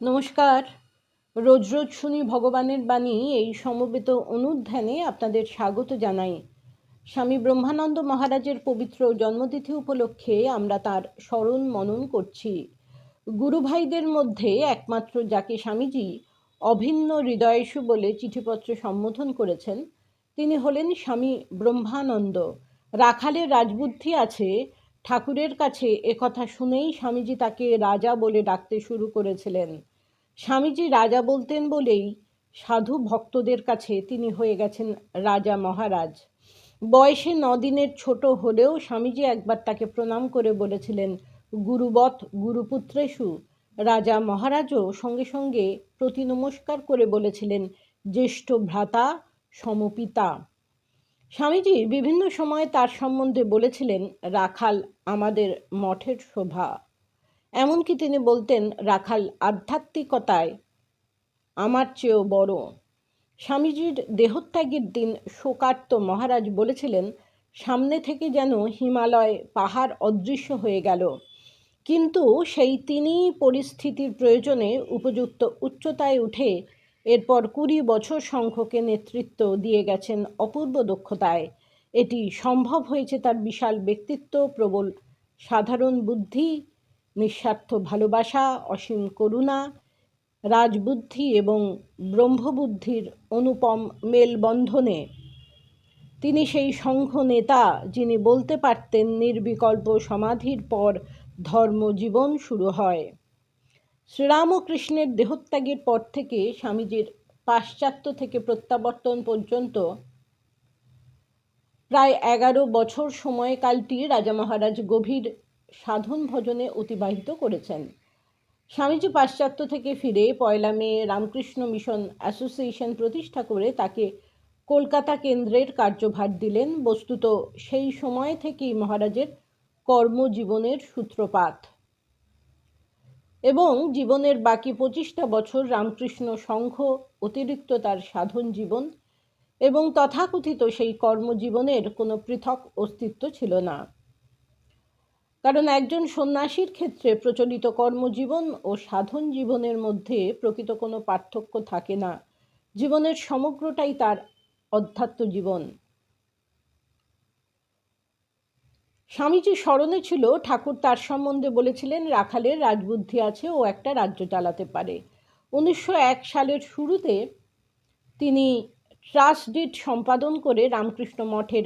নমস্কার। রোজ রোজ শুনি ভগবানের বাণী, এই সমবেত অনুধ্যানে আপনাদের স্বাগত জানাই। স্বামী ব্রহ্মানন্দ মহারাজের পবিত্র জন্মতিথি উপলক্ষে আমরা তার স্মরণ মনন করছি। গুরুভাইদের মধ্যে একমাত্র যাকে স্বামীজি অভিন্ন হৃদয়েশু বলে চিঠিপত্র সম্বোধন করেছেন, তিনি হলেন স্বামী ব্রহ্মানন্দ। রাখালের রাজবুদ্ধি আছে, ঠাকুরের কাছে একথা শুনেই স্বামীজি তাকে রাজা বলে ডাকতে শুরু করেছিলেন। স্বামীজি রাজা বলতেন বলেই সাধু ভক্তদের কাছে তিনি হয়ে গেছেন রাজা মহারাজ। বয়সে নদিনের ছোট হলেও স্বামীজি একবার তাকে প্রণাম করে বলেছিলেন, গুরুবৎ গুরুপুত্রেশু রাজা মহারাজও সঙ্গে সঙ্গে প্রতি নমস্কার করে বলেছিলেন, জ্যেষ্ঠ ভ্রাতা, সমপিতা। স্বামীজি বিভিন্ন সময় তার সম্বন্ধে বলেছিলেন, রাখাল আমাদের মঠের শোভা। এমনকি তিনি বলতেন, রাখাল, আধ্যাত্মিকতায় আমার চেয়েও বড়। স্বামীজির দেহত্যাগের দিন শোকার্ত মহারাজ বলেছিলেন, সামনে থেকে যেন হিমালয় পাহাড় অদৃশ্য হয়ে গেল। কিন্তু সেই তিনি পরিস্থিতির প্রয়োজনে উপযুক্ত উচ্চতায় উঠে এরপর কুড়ি বছর সংখ্যকে নেতৃত্ব দিয়ে গেছেন অপূর্ব দক্ষতায়। এটি সম্ভব হয়েছে তার বিশাল ব্যক্তিত্ব, প্রবল সাধারণ বুদ্ধি নিঃস্বার্থ ভালোবাসা, অসীম করুণা, রাজবুদ্ধি এবং ব্রহ্মবুদ্ধির অনুপম মেলবন্ধনে। তিনি সেই সংঘ নেতা যিনি বলতে পারতেন নির্বিকল্প সমাধির পর ধর্মজীবন শুরু হয়। শ্রীরামকৃষ্ণের দেহত্যাগের পর থেকে স্বামীজির পাশ্চাত্য থেকে প্রত্যাবর্তন পর্যন্ত প্রায় এগারো বছর সময়কালটি রাজা মহারাজ গভীর সাধন ভজনে অতিবাহিত করেছেন। স্বামীজি পাশ্চাত্য থেকে ফিরে পয়লা মে রামকৃষ্ণ মিশন অ্যাসোসিয়েশন প্রতিষ্ঠা করে তাকে কলকাতা কেন্দ্রের কার্যভার দিলেন। বস্তুত সেই সময় থেকেই মহারাজের কর্মজীবনের সূত্রপাত। এবং জীবনের বাকি পঁচিশটা বছর রামকৃষ্ণ সংঘ অতিরিক্ত তার সাধন জীবন এবং তথাকথিত সেই কর্মজীবনের কোনো পৃথক অস্তিত্ব ছিল না। কারণ একজন সন্ন্যাসীর ক্ষেত্রে প্রচলিত কর্মজীবন ও সাধন জীবনের মধ্যে প্রকৃত কোনো পার্থক্য থাকে না। জীবনের সমগ্রটাই তার অধ্যাত্ম জীবন। স্বামীজি স্মরণে ছিল, ঠাকুর তার সম্বন্ধে বলেছিলেন, রাখালের রাজবুদ্ধি আছে ও একটা রাজ্য চালাতে পারে। উনিশশো এক সালের শুরুতে তিনি ট্রাস্ট ডিট সম্পাদন করে রামকৃষ্ণ মঠের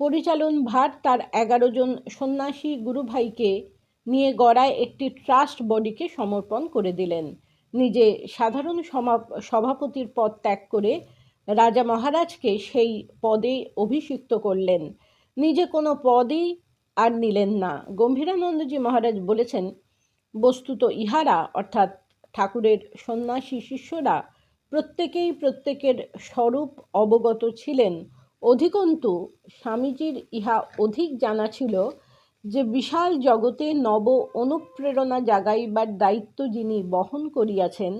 পরিচালন ভার তার এগারো জন সন্ন্যাসী গুরুভাইকে নিয়ে গড়ায় একটি ট্রাস্ট বডিকে সমর্পণ করে দিলেন। নিজে সাধারণ সভাপতির পদ ত্যাগ করে রাজা মহারাজকে সেই পদে অভিষিক্ত করলেন। নিজে কোনো পদই আর নিলেন না। গম্ভীরানন্দজি মহারাজ বলেছেন, বস্তুত ইহারা, অর্থাৎ ঠাকুরের সন্ন্যাসী শিষ্যরা প্রত্যেকেই প্রত্যেকের স্বরূপ অবগত ছিলেন। অধিকন্তু স্বামীজির ইহা অধিক জানা ছিল যে বিশাল জগতে নব অনুপ্রেরণা জাগাইবার দায়িত্ব যিনি বহন করিয়াছেন,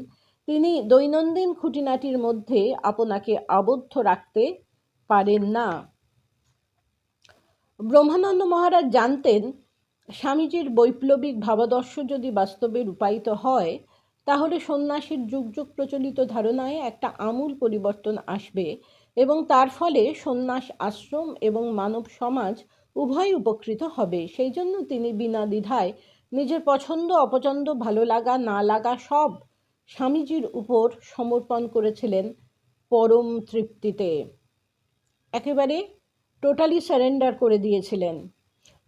তিনি দৈনন্দিন খুঁটিনাটির মধ্যে আপনাকে আবদ্ধ রাখতে পারেন না। ব্রহ্মানন্দ মহারাজ জানতেন, স্বামীজির বৈপ্লবিক ভাবাদর্শ যদি বাস্তবে রূপায়িত হয়, তাহলে সন্ন্যাসীর যুগ যুগ প্রচলিত ধারণায় একটা আমূল পরিবর্তন আসবে। এবং তার ফলে সন্ন্যাস আশ্রম এবং মানব সমাজ উভয় উপকৃত হবে। সেই জন্য তিনি বিনা দ্বিধায় নিজের পছন্দ, অপছন্দ, ভালো লাগা, না লাগা সব স্বামীজির উপর সমর্পণ করেছিলেন পরম তৃপ্তিতে। একেবারে টোটালি সারেন্ডার করে দিয়েছিলেন।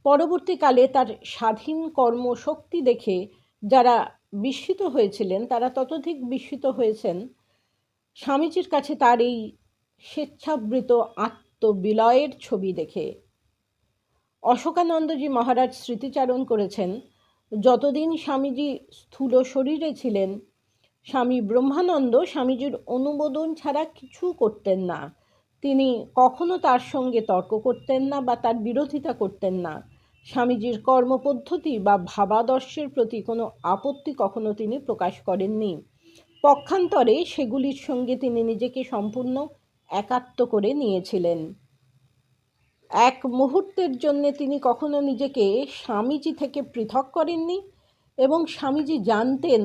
পরবর্তীকালে তার স্বাধীন কর্মশক্তি দেখে যারা বিস্মিত হয়েছিলেন, তারা ততোধিক বিস্মিত হয়েছেন। স্বামীজির কাছে তার এই স্বেচ্ছাবৃত আত্মবিলয়ের ছবি দেখে। অশোকানন্দজি মহারাজ স্মৃতিচারণ করেছেন, যতদিন স্বামীজি স্থূল শরীরে ছিলেন, স্বামী ব্রহ্মানন্দ স্বামীজির অনুমোদন ছাড়া কিছু করতেন না। তিনি কখনো তার সঙ্গে তর্ক করতেন না বা তার বিরোধিতা করতেন না। স্বামীজির কর্মপদ্ধতি বা ভাবাদর্শের প্রতি কোনো আপত্তি কখনো তিনি প্রকাশ করেননি। পক্ষান্তরে সেগুলির সঙ্গে তিনি নিজেকে সম্পূর্ণ একাত্ম করে নিয়েছিলেন। এক মুহূর্তের জন্য তিনি কখনো নিজেকে স্বামীজি থেকে পৃথক করেননি এবং স্বামীজি জানতেন,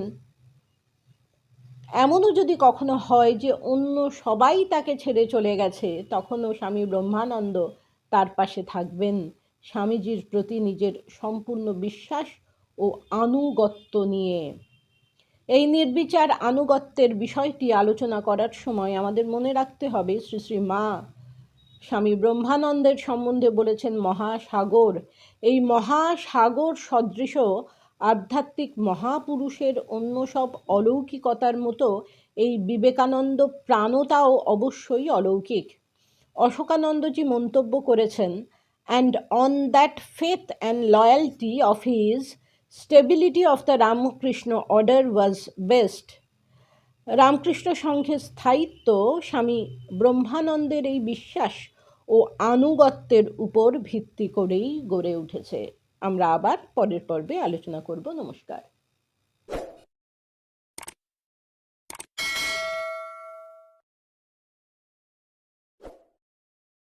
এমনও যদি কখনো হয় যে অন্য সবাই তাকে ছেড়ে চলে গেছে, তখনও স্বামী ব্রহ্মানন্দ তার পাশে থাকবেন। স্বামীজির প্রতি নিজের সম্পূর্ণ বিশ্বাস ও আনুগত্য নিয়ে। এই নির্বিচার আনুগত্যের বিষয়টি আলোচনা করার সময় আমাদের মনে রাখতে হবে, শ্রী শ্রী মা স্বামী ব্রহ্মানন্দের সম্বন্ধে বলেছেন মহাসাগর। এই মহাসাগর সদৃশ আধ্যাত্মিক মহাপুরুষের অন্য সব অলৌকিকতার মতো এই বিবেকানন্দ প্রাণতাও অবশ্যই অলৌকিক। অশোকানন্দজি মন্তব্য করেছেন and on that faith and loyalty of his stability of the Ramakrishna order was best Ramakrishna সংঘের স্থায়িত্ব স্বামী ব্রহ্মানন্দের এই বিশ্বাস ও আনুগত্যের উপর ভিত্তি করেই গড়ে উঠেছে। আমরা আবার পরের পর্বে আলোচনা করব। নমস্কার।